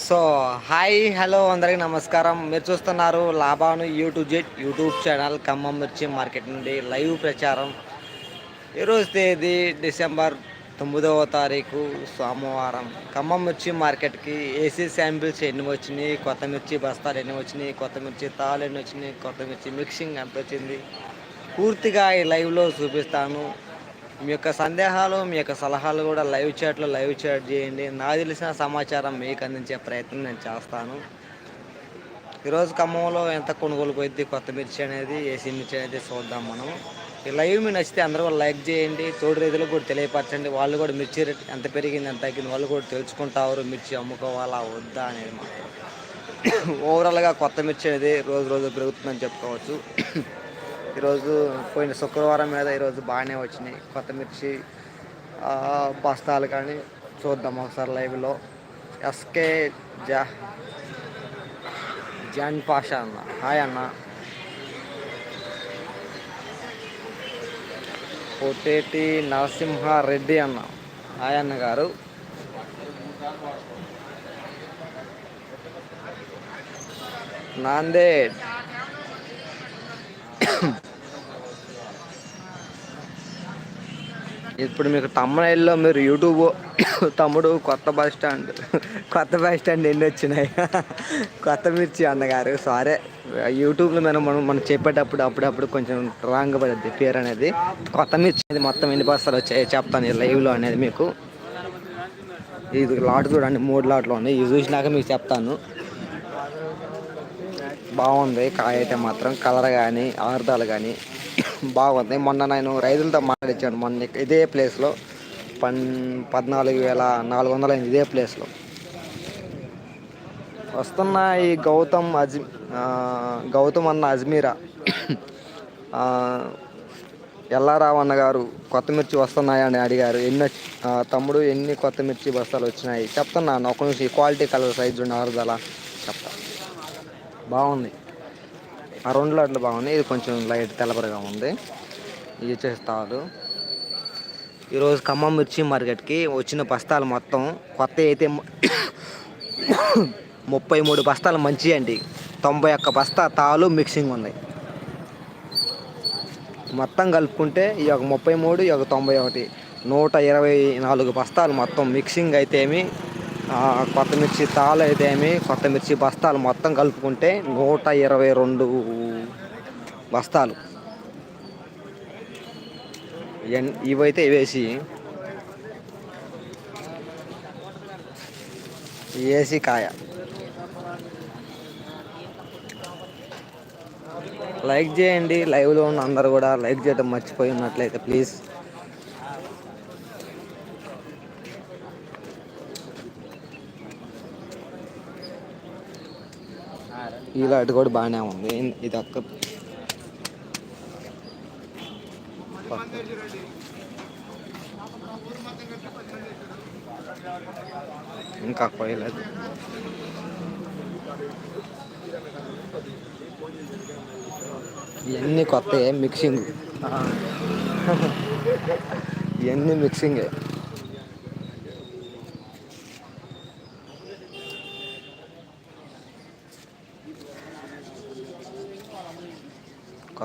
So hi hello అందరికి నమస్కారం. మీరు చూస్తున్నారు Laban YouTube jet YouTube channel Khammam మిర్చి మార్కెట్ నుండి లైవ్ ప్రచారం. ఈరోజు తేదీ డిసెంబర్ తొమ్మిదవ తారీఖు సోమవారం. ఖమ్మం మిర్చి మార్కెట్కి ఏసీ శాంపిల్స్ ఎన్ని వచ్చినాయి? కొత్త మిర్చి బస్తాలు ఎన్ని వచ్చినాయి? కొత్త మిర్చి తాళ్ళు ఎన్ని వచ్చినాయి? కొత్త మిర్చి మిక్సింగ్ ఎంత వచ్చింది? పూర్తిగా ఈ లైవ్లో చూపిస్తాను. మీ యొక్క సందేహాలు మీ యొక్క సలహాలు కూడా లైవ్ చాట్లో లైవ్ చాట్ చేయండి. నాకు తెలిసిన సమాచారం మీకు అందించే ప్రయత్నం నేను చేస్తాను. ఈరోజు ఖమ్మంలో ఎంత కొనుగోలు పోయింది కొత్త మిర్చి అనేది ఏసీ మిర్చి అనేది చూద్దాం మనం. ఈ లైవ్ మీ నచ్చితే అందరూ కూడా లైక్ చేయండి. తోడు రైతులకు కూడా తెలియపరచండి. వాళ్ళు కూడా మిర్చి రేట్ ఎంత పెరిగింది ఎంత తగ్గింది వాళ్ళు కూడా తెలుసుకుంటారు మిర్చి అమ్ముకోవాలా వద్దా అనేది మాత్రం. ఓవరాల్గా కొత్త మిర్చి అనేది రోజు రోజు పెరుగుతుందని చెప్పుకోవచ్చు. ఈరోజు పోయిన శుక్రవారం మీద ఈరోజు బాగానే వచ్చినాయి. కొత్త మిర్చి బస్తాలు కానీ చూద్దాం ఒకసారి లైవ్లో. ఎస్కే జా జాన్ పాషా అన్న. హాయ్ అన్న. పొట్టేటి నరసింహారెడ్డి అన్న. హాయ్ అన్న గారు. నాందేడ్. ఇప్పుడు మీకు తమ్మనైల్లో మీరు యూట్యూబ్ తమ్ముడు కొత్త బస్ స్టాండ్ కొత్త బస్ స్టాండ్ ఎన్ని వచ్చినాయి? కొత్త మిర్చి అన్నగారు సారే. యూట్యూబ్లో మనం మనం మనం చెప్పేటప్పుడు అప్పుడప్పుడు కొంచెం రాంగ్ పడుద్ది పేరు అనేది. కొత్త మిర్చి అనేది మొత్తం ఎన్ని బస్తాలు వచ్చాయి చెప్తాను లైవ్లో అనేది మీకు. ఇది లాట్ చూడండి మూడు లాట్లు ఉన్నాయి. ఇది చూసినాక మీకు చెప్తాను. బాగుంది కాయ అయితే మాత్రం కలర్ కానీ ఆర్దాలు కానీ బాగుంది. మొన్న నేను రైతులతో మాట్లాడించాను మొన్న ఇదే ప్లేస్లో పన్ పద్నాలుగు వేల నాలుగు వందల ఇదే ప్లేస్లో వస్తున్న ఈ గౌతమ్ అజ్ గౌతమ్ అన్న అజ్మీరా. ఎల్లారావన్న గారు కొత్త మిర్చి వస్తున్నాయని అడిగారు. ఎన్ని తమ్ముడు ఎన్ని కొత్త మిర్చి బస్తాలు వచ్చినాయి? చెప్తున్నాను. ఒక నిమిషం క్వాలిటీ కలర్ సైజు ఆరుదల చెప్తా. బాగుంది. ఆ రెండు లాట్లు బాగున్నాయి ఇది కొంచెం లైట్ తెల్లబరగా ఉంది. ఇది తాలు ఈరోజు ఖమ్మం మిర్చి మార్కెట్కి వచ్చిన బస్తాలు మొత్తం కొత్త అయితే ముప్పై మూడు బస్తాలు మంచి అండి. తొంభై ఒక్క బస్తా తాలు మిక్సింగ్ ఉన్నాయి. మొత్తం కలుపుకుంటే ఈ యొక్క ముప్పై మూడు ఈ ఒక తొంభై ఒకటి నూట ఇరవై నాలుగు బస్తాలు మొత్తం మిక్సింగ్ అయితే ఏమి కొత్త మిర్చి తాళ్ళు అయితే ఏమి కొత్త మిర్చి బస్తాలు మొత్తం కలుపుకుంటే నూట ఇరవై రెండు బస్తాలు. ఇవైతే వేసి ఏసీ కాయ. లైక్ చేయండి లైవ్లో ఉన్న అందరు కూడా లైక్ చేయడం మర్చిపోయి ఉన్నట్లయితే ప్లీజ్. ఈ లైట్ కూడా బాగానే ఉంది. ఇది అక్క. ఇంకా పోయలేదు. ఇవన్నీ కొత్త మిక్సింగ్ ఇవన్నీ మిక్సింగే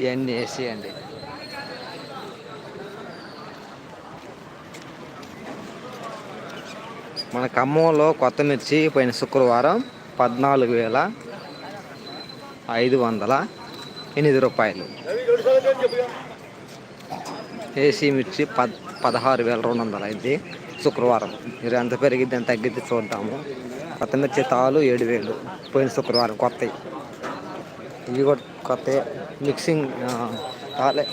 ఇవన్నీ వేసేయండి. మన ఖమ్మంలో కొత్త మిర్చి పోయిన శుక్రవారం పద్నాలుగు వేల ఐదు వందల ఎనిమిది రూపాయలు. ఏసీ మిర్చి పద్ పదహారు వేల రెండు వందలు అయింది శుక్రవారం. మీరు ఎంత పెరిగిద్ది ఎంత తగ్గిద్ది చూద్దాము. కొత్త మిర్చి తాలు ఏడు వేలు. పోయిన శుక్రవారం కొత్తవి ఇవి కూడా కొత్త మిక్సింగ్ తాలే.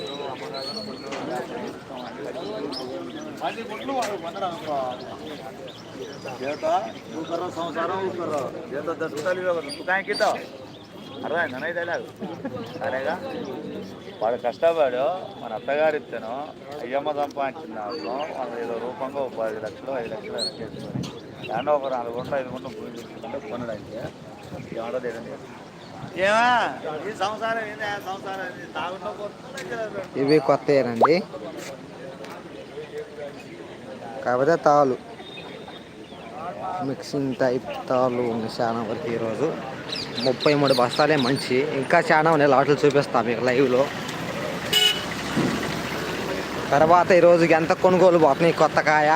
సంసారం అర్థమైంది? అర్థమైందా నైతే సరేగా? వాడు కష్టపడు మన అత్తగారు ఇచ్చాను అయ్యమ్మ సంపాదించిన దాంట్లో మనం ఏదో రూపంగా ఒక పది లక్షలు ఐదు లక్షలు అయినా చేసుకొని దాంట్లో ఒక నాలుగు గుంటలు ఐదు గుంటలు భూమి తీసుకుంటే కొనడానికి ఏమంటుంది ఏదండి ఏమా? ఈ సంసారం ఏంది? ఆ సంసారం ఏంది? తాగుంటూ ఇవి కొత్త కాకపోతే తాలు. మిక్సింగ్ టైప్ తాళ్ళు ఉన్నాయి చాలా వరకు ఈరోజు. ముప్పై మూడు బస్తాలే మంచి. ఇంకా చాలా ఉన్నాయి. లాట్లు చూపిస్తాం మీకు లైవ్లో. తర్వాత ఈరోజు ఎంత కొనుగోలు పోతున్నాయి? కొత్త కాయ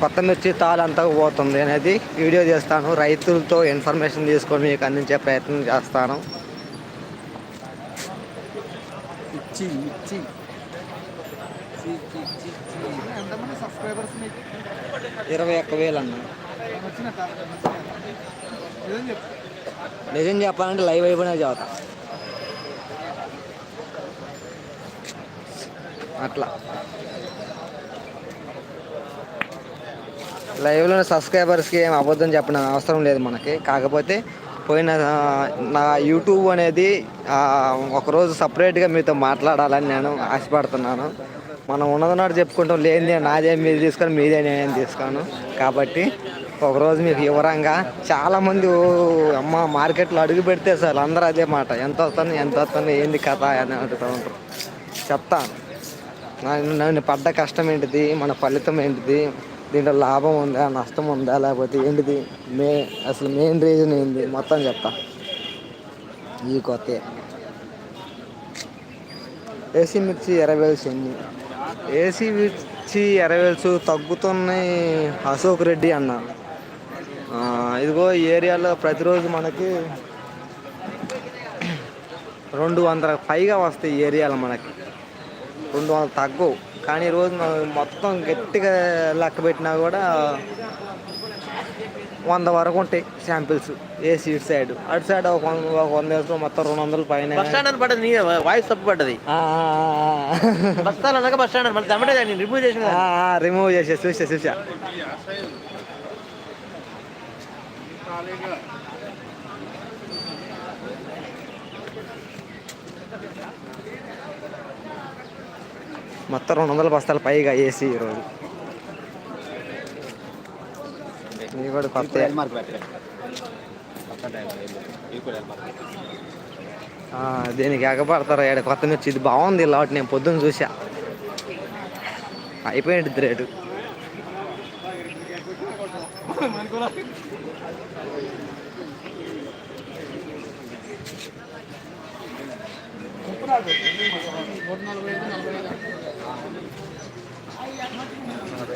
కొత్త మిర్చి తాలు అంతా పోతుంది అనేది వీడియో చేస్తాను. రైతులతో ఇన్ఫర్మేషన్ తీసుకొని మీకు అందించే ప్రయత్నం చేస్తాను. ఇచ్చి ఇచ్చి. ఎంతమంది సబ్స్క్రైబర్స్ మీకు? ఇరవై ఒక్క వేలు అన్న. నిజం చెప్పాలంటే లైవ్ అయిపోయినా చదువుతా అట్లా. లైవ్లో సబ్స్క్రైబర్స్కి ఏం అబద్ధం చెప్పిన అవసరం లేదు మనకి. కాకపోతే పోయిన నా యూట్యూబ్ అనేది ఒకరోజు సపరేట్గా మీతో మాట్లాడాలని నేను ఆశపడుతున్నాను. మనం ఉన్నదన్నట్టు చెప్పుకుంటాం లేనిదే నాదేం మీరు తీసుకొని మీదే నేను తీసుకోను. కాబట్టి ఒకరోజు మీకు వివరంగా చాలామంది అమ్మ మార్కెట్లో అడుగు పెడితే సార్ అందరూ అదే మాట ఎంత వస్తుంది ఎంత వస్తుంది ఏంది కథ? అని అడుగుతూ ఉంటారు. చెప్తాను నన్ను పడ్డ కష్టం ఏంటిది? మన ఫలితం ఏంటిది? దీంట్లో లాభం ఉందా నష్టం ఉందా లేకపోతే ఏంటిది? మే అసలు మెయిన్ రీజన్ ఏంది? మొత్తం చెప్తా. ఈ కొత్త. ఏసీ మిర్చి ఇరవై వేలు ఎన్ని ఏసీ మిర్చి ఎరవేల్స్ తగ్గుతున్నాయి అశోక్ రెడ్డి అన్న. ఇదిగో ఈ ఏరియాలో ప్రతిరోజు మనకి రెండు వందల పైగా వస్తాయి ఈ ఏరియాలో మనకి. రెండు వందలు తగ్గవు. కానీ ఈరోజు మొత్తం గట్టిగా లెక్క పెట్టినా కూడా వంద వరకు ఉంటాయి శాంపిల్స్. ఏసీ ఇటు సైడ్. అటు సైడ్ ఒక వంద ఒక వంద వేసుకుని మొత్తం రెండు వందల పైన. బస్ స్టాండ్ అని పడ్డది నీ వాయిస్ తప్పు పడ్డది. బస్ స్టాండ్ అనగా బస్ స్టాండ్ మళ్ళీ తమ్మటే నేను రిమూవ్ చేసిన రిమూవ్ చేసే చూసా చూసా. మొత్తం రెండు వందల బస్తాలు పైగా వేసి ఈరోజు ఇది కూడా కొత్త. ఆ, దీనికి ఎగపడతారు ఏడ కొత్త మిర్చి ఇది బాగుంది లాట్. నేను పొద్దున్న చూసా అయిపోయింది రేటు. నలభై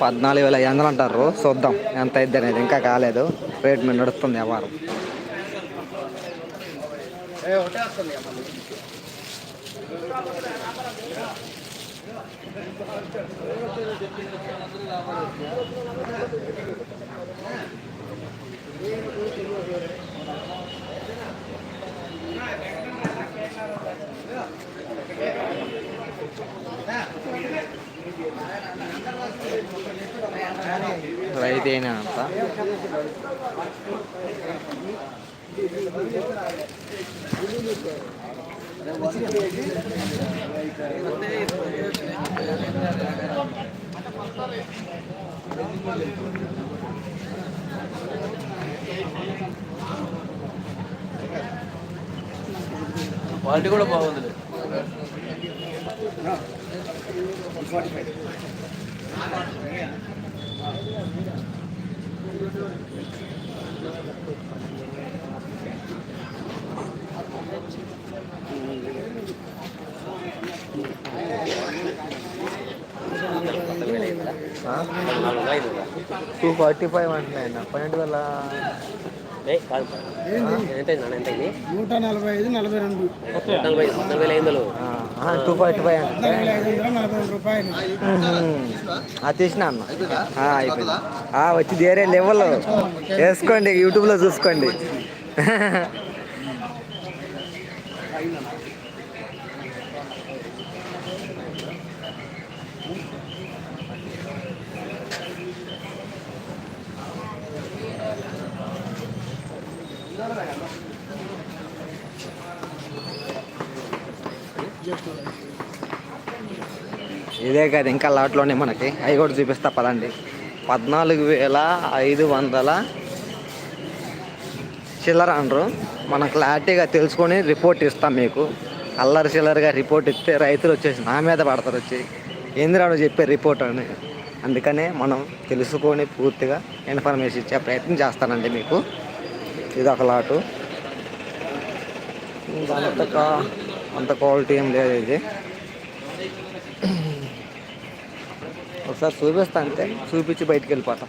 పద్నాలుగు వేల ఐదు వందలు అంటారు. చూద్దాం ఎంత అయింది అనేది ఇంకా కాలేదు. రేట్ మీద నడుస్తుంది వ్యాపారం you. అయినా అంత క్వాలిటీ కూడా బాగుంది టూ ఫార్టీ ఫైవ్ అంటున్నాయి పన్నెండు వేల. ఎంత అయింది అన్న, ఎంత అయింది? నూట నలభై ఐదు నలభై రెండు. నలభై నలభై ఐదు టూ ఫైవ్ రూపాయలు. అది తీసిన అన్న. అయిపోయింది? ఆ, వచ్చి వేరే లెవెల్ వేసుకోండి. యూట్యూబ్లో చూసుకోండి. ఇదే కాదు ఇంకా లాట్లోనే మనకి. అవి కూడా చూపిస్తా పదండి. పద్నాలుగు వేల ఐదు వందల చిల్లర అనరు మనం క్లారిటీగా తెలుసుకొని రిపోర్ట్ ఇస్తాం మీకు. అల్లరి చిల్లరగా రిపోర్ట్ ఇస్తే రైతులు వచ్చేసి నా మీద పడతారు వచ్చి. ఏందిరాడు చెప్పే రిపోర్ట్ అని. అందుకనే మనం తెలుసుకొని పూర్తిగా ఇన్ఫర్మేషన్ ఇచ్చే ప్రయత్నం చేస్తానండి మీకు. ఇది ఒక లాటు. అంత క్వాలిటీ ఏం లేదు ఇది. ఒకసారి చూపిస్తా అంతే. చూపించి బయటికి వెళ్ళిపోతాం.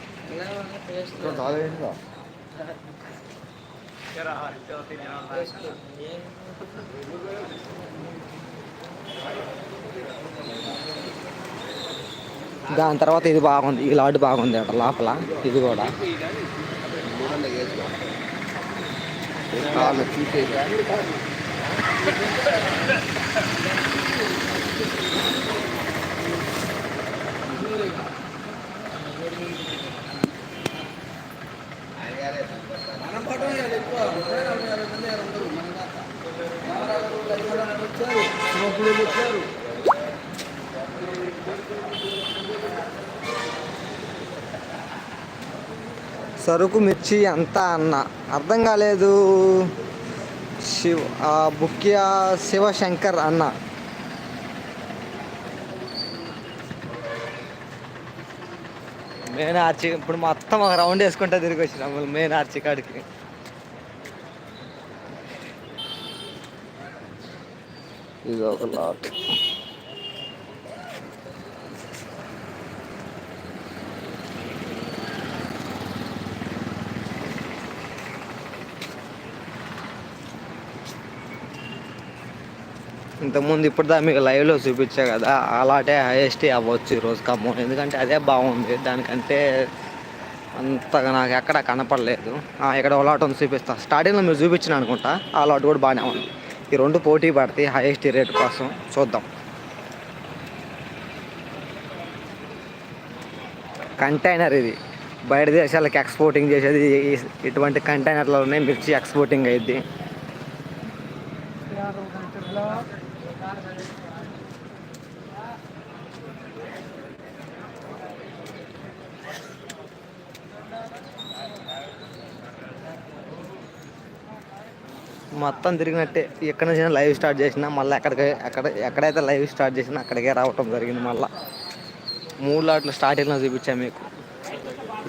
దాని తర్వాత ఇది బాగుంది. ఈ లాడ్ బాగుంది అక్కడ లోపల. ఇది కూడా. సరుకు మిర్చి అంతా అన్న? అర్థం కాలేదు. శివ ఆ బుక్యా శివశంకర్ అన్న. మెయిన్ ఆర్చి ఇప్పుడు మొత్తం ఒక రౌండ్ వేసుకుంటా తిరిగి వచ్చినాం మెయిన్ ఆర్చి కాడికి. ఇది ఒక లాట్ ఇంతకుముందు ఇప్పుడు మీకు లైవ్లో చూపించా కదా అలాంటి హైయెస్ట్ అవ్వచ్చు ఈరోజు ఖమ్మం. ఎందుకంటే అదే బాగుంది దానికంటే అంతగా నాకు ఎక్కడ కనపడలేదు. ఆ, ఇక్కడ ఒక ఉంది చూపిస్తా. స్టార్టింగ్లో మీరు చూపించిన అనుకుంటా ఆ లాట్ కూడా బాగానే ఉంది. ఈ రెండు పోటీ పడతాయి హైయెస్ట్ రేట్ కోసం చూద్దాం. కంటైనర్ ఇది. బయట దేశాలకు ఎక్స్పోర్టింగ్ చేసేది ఇటువంటి కంటైనర్లోనే మిర్చి ఎక్స్పోర్టింగ్ అయ్యిద్ది మొత్తం తిరిగినట్టే. ఎక్కడ నుంచి లైవ్ స్టార్ట్ చేసినా మళ్ళీ ఎక్కడికి ఎక్కడ ఎక్కడైతే లైవ్ స్టార్ట్ చేసినా అక్కడికే రావటం జరిగింది మళ్ళీ. మూడు లాట్లు స్టార్టింగ్లో చూపించాను మీకు.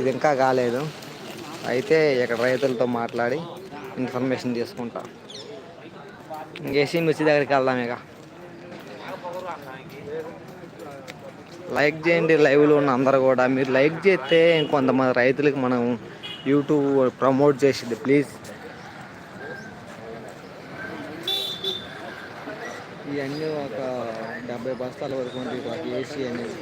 ఇది ఇంకా కాలేదు. అయితే ఇక్కడ రైతులతో మాట్లాడి ఇన్ఫర్మేషన్ తీసుకుంటా. ఇంకేసి మిర్చి దగ్గరికి వెళ్దాం ఇక. లైక్ చేయండి లైవ్లో ఉన్న అందరు కూడా. మీరు లైక్ చేస్తే ఇంకొంతమంది రైతులకు మనం యూట్యూబ్ ప్రమోట్ చేసింది ప్లీజ్. ఇవన్నీ ఒక డెబ్బై బస్తాల వరకు ఉంది ఒక ఏసీ అనేది.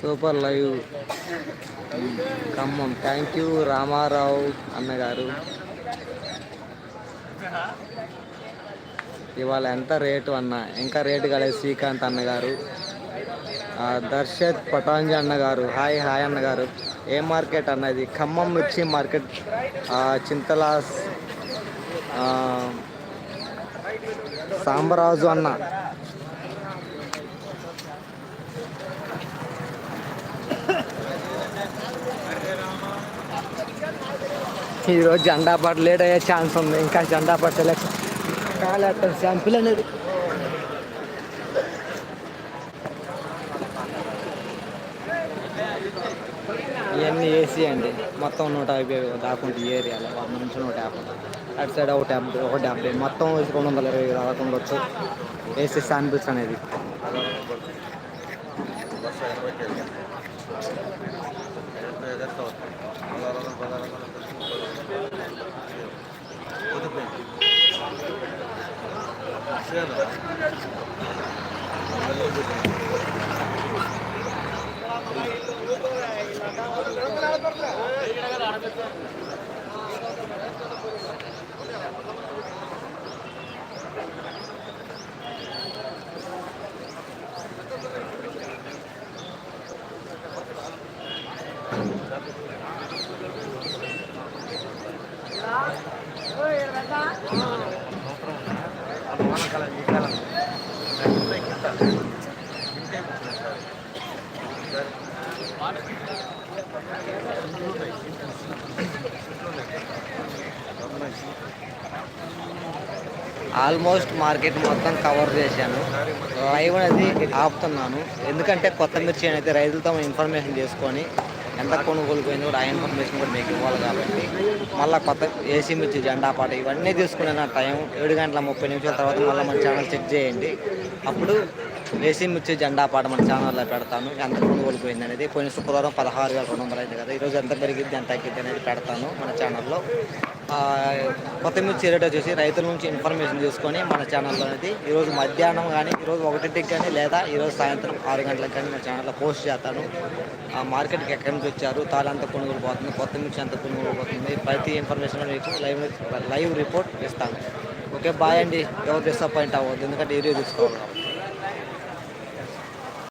Super live. Khammam. Thank you Ramarao అన్నగారు. ఇవాళ ఎంత రేటు అన్న? ఇంకా రేటు కాలేదు శ్రీకాంత్ అన్నగారు. దర్శత్ పటాంజీ అన్నగారు హాయ్ హాయ్ అన్నగారు. ఏ మార్కెట్ అన్నది? ఖమ్మం మిర్చి మార్కెట్ చింతలాస్ సాంబరాజు అన్న. ఈరోజు జెండా పాట లేట్ అయ్యే ఛాన్స్ ఉంది. ఇంకా జెండా పట్టు సెలెక్షన్ కాలేదు అనేది ఇవన్నీ ఏసీ అండి. మొత్తం నూట యాభై దాకుంటే ఏరియాలో వంద నుంచి నూట యాభై. అటు సైడ్ ఒక డెబ్బై ఒక డెబ్బై మొత్తం రెండు వందల ఇరవై దాకా ఉండొచ్చు. ఏసీ శాంపిల్స్ అనేది. ఎనభై వానకాలం ఆల్మోస్ట్ మార్కెట్ మొత్తం కవర్ చేశాను. లైవ్ అనేది ఆపుతున్నాను. ఎందుకంటే కొత్త మిర్చి అయితే రైతులతో ఇన్ఫర్మేషన్ చేసుకొని ఎంత కొనుగోలు పోయింది కూడా ఆ ఇన్ఫర్మేషన్ కూడా మీకు ఇవ్వాలి కాబట్టి మళ్ళీ కొత్త ఏసీ మిర్చి జెండా పాట ఇవన్నీ తీసుకునే నా టైం. ఏడు గంటల ముప్పై నిమిషాల తర్వాత మళ్ళీ మన ఛానల్ చెక్ చేయండి. అప్పుడు ఏసీ ముచ్చే జెండా పాట మన ఛానల్లో పెడతాను. ఎంత కొనుగోలు పోయింది అనేది పోయిన శుక్రవారం పదహారు వేల రెండు వందలు అయింది కదా. ఈరోజు ఎంత పెరిగిద్ది ఎంత తగ్గింది అనేది పెడతాను మన ఛానల్లో. ఆ, కొత్త మిర్చి రేట్ వచ్చేసి రైతుల నుంచి ఇన్ఫర్మేషన్ తీసుకొని మన ఛానల్లో అనేది ఈరోజు మధ్యాహ్నం కానీ ఈరోజు ఒకటింటికి కానీ లేదా ఈరోజు సాయంత్రం ఆరు గంటలకు కానీ మన ఛానల్లో పోస్ట్ చేస్తాను. ఆ మార్కెట్కి ఎక్కడి నుంచి వచ్చారు తాళ ఎంత కొనుగోలు పోతుంది కొత్త మిర్చి ఎంత కొనుగోలు పోతుంది ప్రతి ఇన్ఫర్మేషన్ మీకు లైవ్ లైవ్ రిపోర్ట్ ఇస్తాను. ఓకే బాయ్ అండి. ఎవరు డిసప్పాయింట్ అవ్వద్దు ఎందుకంటే ఏరియా తీసుకోవాలి.